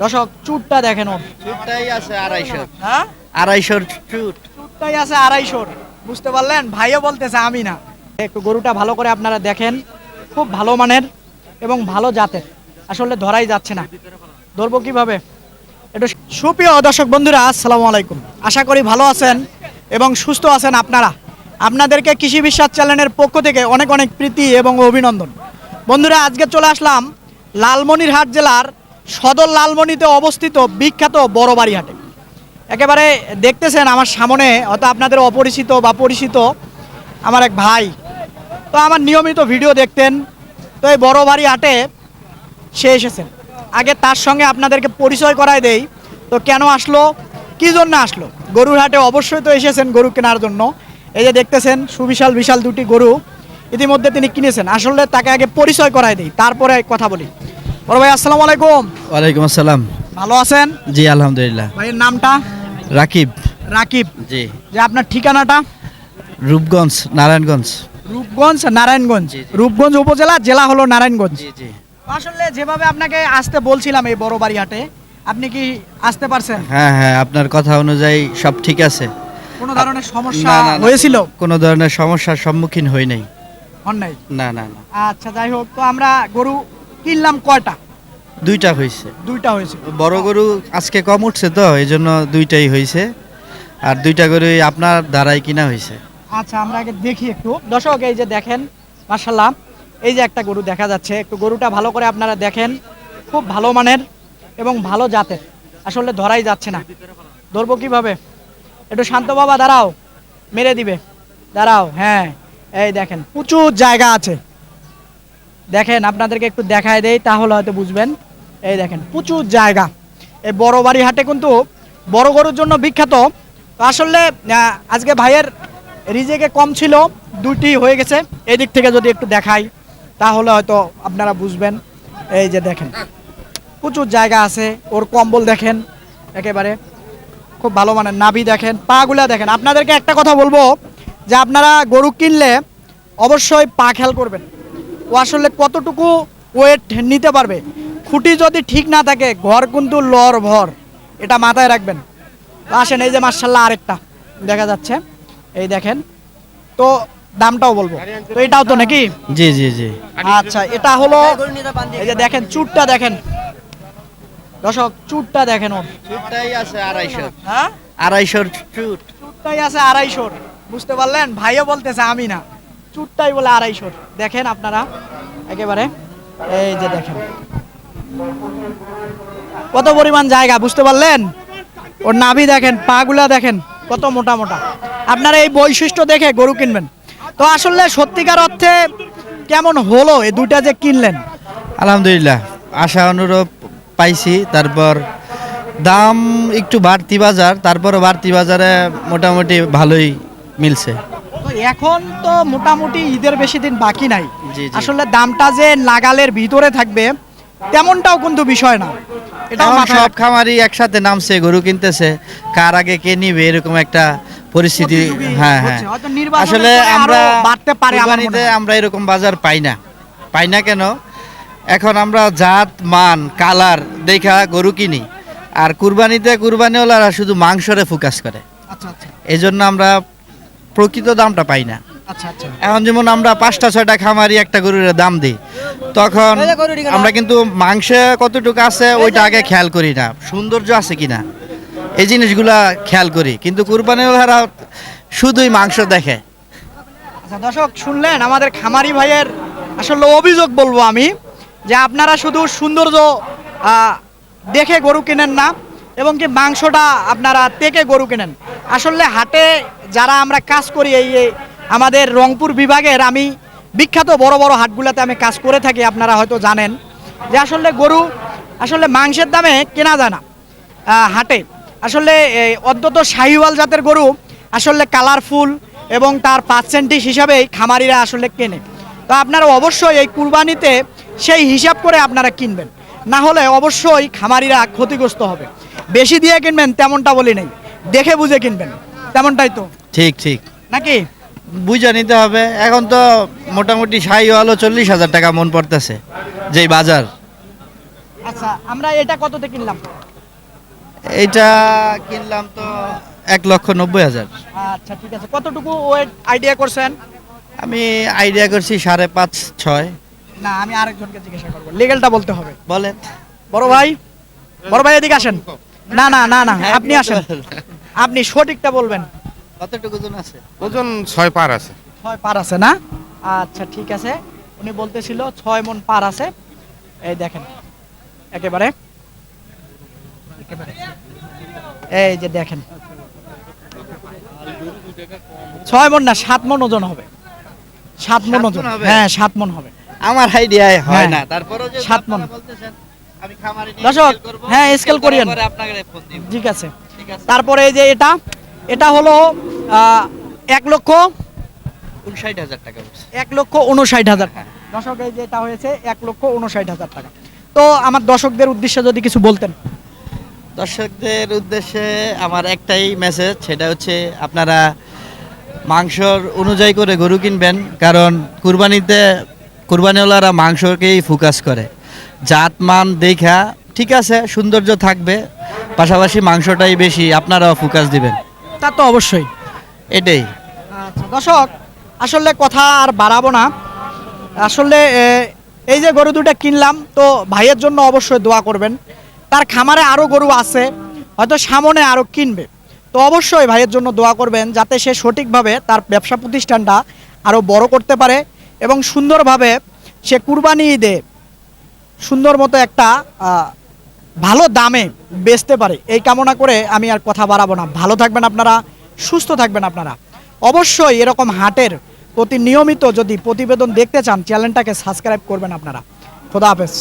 দর্শক চুটটা দেখেন ওর। চুটটাই আছে আড়াইশো হ্যাঁ? আড়াইশোর চুট। চুটটাই আছে আড়াইশোর। বুঝতে পারলেন? ভাইও বলতেছে আমি না। একটু গরুটা ভালো করে আপনারা দেখেন। খুব ভালো মানের এবং ভালো জাতের। আসলে ধরাই যাচ্ছে না। ধরবো কীভাবে? একটু সুপ্রিয় দর্শক বন্ধুরা আসসালামু আলাইকুম। আশা করি ভালো আছেন এবং সুস্থ আছেন আপনারা। আপনাদেরকে কৃষি বিশ্বাস চ্যানেলের পক্ষ থেকে অনেক অনেক প্রীতি এবং অভিনন্দন। বন্ধুরা আজকে চলে আসলাম লালমনিরহাট জেলার সদর লালমনিতে অবস্থিত বিখ্যাত বড়বাড়ি হাটে একেবারে দেখতেছেন আমার সামনে হয়তো আপনাদের অপরিচিত বা পরিচিত আমার এক ভাই। তো আমার নিয়মিত ভিডিও দেখতেন, তো এই বড় বাড়ি হাটে সে এসেছেন। আগে তার সঙ্গে আপনাদেরকে পরিচয় করায় দেই, তো কেন আসলো, কি জন্য আসলো? গরুর হাটে অবশ্যই তো এসেছেন গরু কেনার জন্য। এই যে দেখতেছেন, সুবিশাল বিশাল দুটি গরু, ইতিমধ্যে তিনি কিনেছেন। আসলে তাকে আগে পরিচয় করায় দিই, তারপরে কথা বলি। বড় ভাই আসসালামু আলাইকুম। ওয়ালাইকুম আসসালাম। ভালো আছেন? জি আলহামদুলিল্লাহ। ভাইয়ের নামটা? রাকিব। রাকিব। জি। যে আপনার ঠিকানাটা? রূপগঞ্জ নারায়ণগঞ্জ। রূপগঞ্জ নারায়ণগঞ্জ। রূপগঞ্জ উপজেলা জেলা হলো নারায়ণগঞ্জ। জি জি। আসলে যেভাবে আপনাকে আসতে বলছিলাম এই বড় বাড়ি হাটে আপনি কি আসতে পারছেন? হ্যাঁ হ্যাঁ আপনার কথা অনুযায়ী সব ঠিক আছে। কোনো ধরনের সমস্যা। হয়েছিল? কোনো ধরনের সমস্যার সম্মুখীন হই নাই। হন নাই? না না না। আচ্ছা যাই হোক তো আমরা গরু কিনলাম কয়টা? দুইটা হয়েছে দুইটা হয়েছে বড় গরু আজকে কম উঠছে তো এই জন্য দুইটাই হয়েছে আর দুইটা গরুই আপনার দ্বারাই কিনা হয়েছে আচ্ছা আমরা আগে দেখি একটু। দর্শক এই যে দেখেন মার্শাল্লাহ এই যে একটা গরু দেখা যাচ্ছে। একটু গরুটা ভালো করে আপনারা দেখেন। খুব ভালো মানের এবং ভালো জাতের। আসলে ধরাই যাচ্ছে না। ধরবো কীভাবে? একটু শান্ত বাবা দাঁড়াও। মেরে দিবে। দাঁড়াও হ্যাঁ। এই দেখেন প্রচুর জায়গা আছে। দেখেন, আপনাদেরকে একটু দেখায় দেই, তাহলে হয়তো বুঝবেন। এই দেখেন, প্রচুর জায়গা। এই বড় বাড়ি হাটে কিন্তু বড় গরুর জন্য বিখ্যাত। আসলে আজকে ভাইয়ের রিজেকে কম ছিল দুটি হয়ে গেছে। এই দিক থেকে যদি একটু দেখাই, তাহলে হয়তো আপনারা বুঝবেন। এই যে দেখেন, প্রচুর জায়গা আছে। ওর কম্বল দেখেন, একেবারে খুব ভালো মানের নাভি দেখেন, পাগুলা দেখেন। আপনাদেরকে একটা কথা বলব, যে আপনারা গরু কিনলে অবশ্যই পা খেয়াল করবেন। ও আসলে কতটুকু ওয়েট নিতে পারবে? খুঁটি যদি ঠিক না থাকে ঘর কিন্তু লর ভর। এটা মাথায় রাখবেন। আসেন এই যে মার্শাল্লাহ আরেকটা দেখা যাচ্ছে। এই দেখেন তো দামটাও বলব। তো এটাও তো নাকি? জি জি জি। আচ্ছা এটা হলো এই যে দেখেন চুটটা দেখেন। দর্শক চুটটা দেখেন ওর। চুটটাই আছে আড়াইশো হ্যাঁ? আড়াইশোর চুট। চুটটাই আছে আড়াইশোর। বুঝতে পারলেন? ভাইও বলতেছে আমি না। চুটটাই বলে আড়াইশোর। দেখেন আপনারা, একেবারে, এই যে দেখেন। কত পরিমাণ জায়গা, বুঝতে পারলেন? ওর নাভি দেখেন, পাগুলা দেখেন, কত মোটা মোটা। আপনারা এই বৈশিষ্ট্য দেখে গরু কিনবেন। তো আসলে সত্যিকার অর্থে কেমন হলো এই দুইটা যে কিনলেন? আলহামদুলিল্লাহ, আশা অনুরূপ পাইছি। তারপর দাম একটু বাড়তি বাজার, তারপরও বাড়তি বাজারে মোটামুটি ভালোই মিলছে। এখন তো মোটামুটি ঈদের বেশি দিন বাকি নাই। আসলে দামটা যে নাগালের ভিতরে থাকবে তেমনটাও কিন্তু বিষয় না। মাথায় সব খামারই একসাথে নামছে গরু কিনতেছে। কার আগে কে নিবে এরকম একটা পরিস্থিতি। হ্যাঁ হ্যাঁ। আসলে আমরা বাড়তে পারে আমার হয়। আমরা এরকম বাজার পাই না। পাই না কেন? এখন আমরা জাত মান কালার দেখা গরু কিনি। আর কুরবানিতে কুরবানিওয়ালারা শুধু মাংসরে ফোকাস করে। আচ্ছা আচ্ছা। এই জন্য আমরা প্রকৃত দামটা পাই না। আচ্ছা আচ্ছা। এখন যেমন আমরা পাঁচটা ছয়টা খামারি একটা গরুর দাম দিই তখন আমরা কিন্তু মাংসে কতটুকু আছে ওইটা আগে খেয়াল করি না সৌন্দর্য আছে কিনা এই জিনিসগুলা খেয়াল করি। কিন্তু কুরবানিওয়ালারা শুধুই মাংস দেখে। আচ্ছা দর্শক শুনলেন আমাদের খামারি ভাইয়ের আসলে অভিযোগ বলব আমি যে আপনারা শুধু সৌন্দর্য দেখে গরু কেনেন না এবং কি মাংসটা আপনারা তেকে গরু কেনেন। আসলে হাটে যারা আমরা কাজ করি এই আমাদের রংপুর বিভাগের, আমি বিখ্যাত বড় বড় হাটগুলোতে আমি কাজ করে থাকি, আপনারা হয়তো জানেন। যে আসলে গরু আসলে মাংসের দামে কেনা যায় না হাটে। আসলে অন্তত শাহিওয়াল জাতের গরু আসলে কালারফুল এবং তার পার্সেন্টেজ হিসাবেই খামারিরা আসলে কেনে। তো আপনারা অবশ্যই এই কুরবানিতে সেই হিসাব করে আপনারা কিনবেন। না হলে অবশ্যই খামারিরা ক্ষতিগ্রস্ত হবে। বেশি দিয়ে কিনবেন, তেমনটা বলি নেই। দেখে বুঝে কিনবেন। তেমনটাই তো। ঠিক ঠিক। নাকি? বুঝে নিতে হবে। এখন তো মোটামুটি সাই আলো চল্লিশ হাজার টাকা মন পড়তেছে যেই বাজার। আচ্ছা আমরা এটা কততে কিনলাম? এইটা কিনলাম তো এক লক্ষ নব্বই হাজার। আচ্ছা ঠিক আছে। কতটুকু ওয়েট আইডিয়া করছেন? আমি আইডিয়া করছি সাড়ে পাঁচ ছয়। না আমি আরেকজনকে জিজ্ঞাসা করব। লিগেলটা বলতে হবে। বলেন। বড় ভাই বড় ভাই এদিকে আসেন। না না না না আপনি আসেন। আপনি সঠিকটা বলবেন। কতটুকু ওজন আছে? ওজন ছয় পার আছে। ছয় পার আছে না? আচ্ছা ঠিক আছে। উনি বলতেছিল ছয় মন পার আছে। এই দেখেন একেবারে। একেবারে। এই যে দেখেন। ছয় মন না সাত মন ওজন হবে। সাত মন ওজন। হ্যাঁ সাত মন হবে। আমার আইডিয়ায় হয় হ্যাঁ। না। তারপরে যে সাত আমি খামারে দর্শক, হ্যাঁ, scale করিয়েন। ঠিক আছে। তারপরে এই যে এটা এটা হলো এক লক্ষ উনষাট হাজার টাকা এক লক্ষ উনষাট হাজার। টাকা দর্শক এই যে এটা হয়েছে এক লক্ষ উনষাট হাজার টাকা। তো আমার দর্শকদের উদ্দেশ্যে যদি কিছু বলতেন। দর্শকদের উদ্দেশ্যে আমার একটাই মেসেজ সেটা হচ্ছে আপনারা মাংসর অনুযায়ী করে গরু কিনবেন কারণ কুরবানিতে কুরবানিওয়ালারা মাংসকেই ফোকাস করে। জাত মান দেখা ঠিক আছে সৌন্দর্য থাকবে পাশাপাশি মাংসটাই বেশি আপনারাও ফোকাস দিবেন। তা তো অবশ্যই। এটাই। আচ্ছা দর্শক, আসলে কথা আর বাড়াবো না। আসলে এই যে গরু দুটো কিনলাম, তো ভাইয়ের জন্য অবশ্যই দোয়া করবেন। তার খামারে আরও গরু আছে, হয়তো সামনে আরও কিনবে। তো অবশ্যই ভাইয়ের জন্য দোয়া করবেন, যাতে সে সঠিকভাবে তার ব্যবসা প্রতিষ্ঠানটা আরও বড় করতে পারে এবং সুন্দরভাবে সে কুরবানি ঈদে সুন্দর মতো একটা ভালো দামে বেচতে পারে। এই কামনা করে আমি আর কথা বাড়াবো না। ভালো থাকবেন আপনারা। সুস্থ থাকবেন আপনারা। অবশ্যই এরকম হাটের প্রতি নিয়মিত যদি প্রতিবেদন দেখতে চান, চ্যানেলটাকে সাবস্ক্রাইব করবেন আপনারা। খোদা হাফেজ।